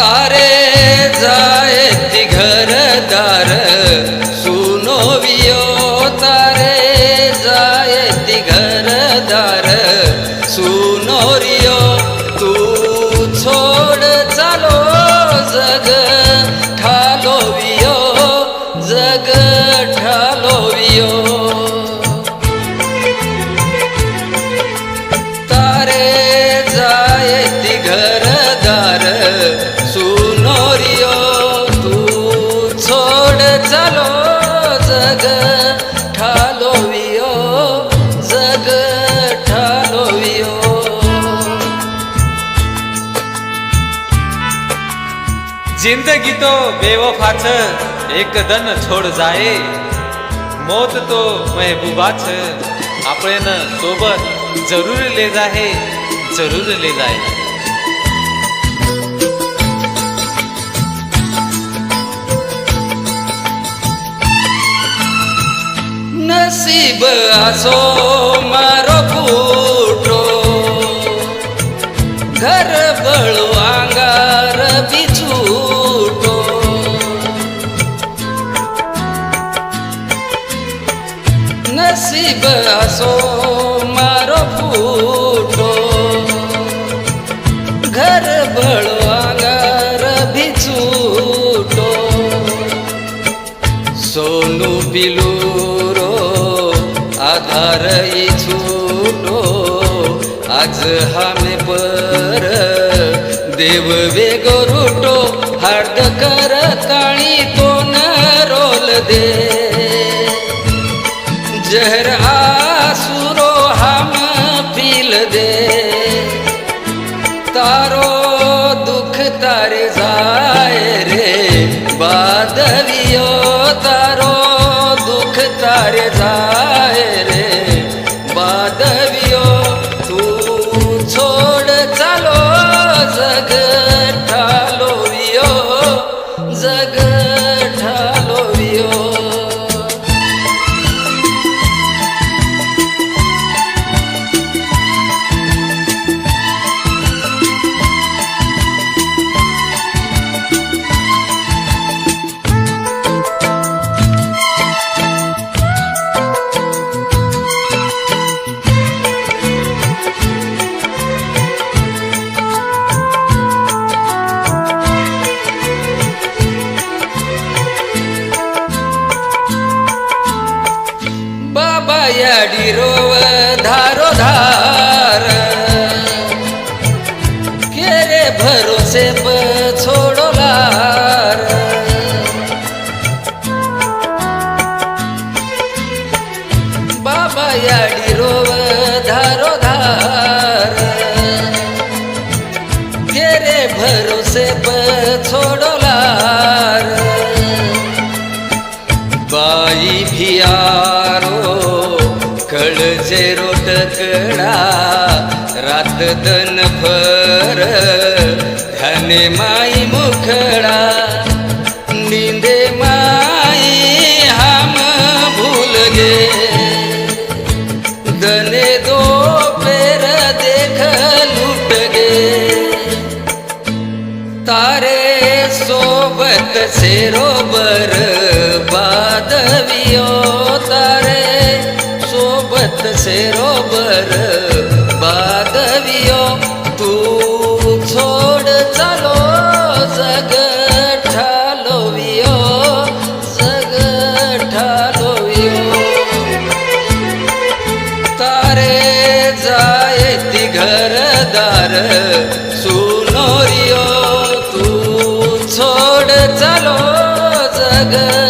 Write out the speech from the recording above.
तारे जाय ती घरदार जिंदगी तो बेवफाच एक दन छोड जाये मौत तो महबूबाच आपण सोबत जरूर ले जाहे जरूर ले जाय नसीब असो मारो फूटो घर बळो नसीब असो मारो फूटो। घर बळो अंगार बिछूटो सोनू पिलूरो आधार इ छूटो। आज हमें पर देव वेगो रूटो हार्द कर तारो दुख तारे जाय रे बादवियो तारो दुख तारे जाय बाबा धारो धार. केरे भरोसे प छोडोलार बाबा याडी धार रात दन भर. धने माई मुखडा निंदे माई हम भूल गे. दने दो पेर देख लुट गे. तारे सोबत सेरोबर बादवियो. तारे सोबत से रोबर माझी घरदार सुनोरियो तू छोड चलो जग.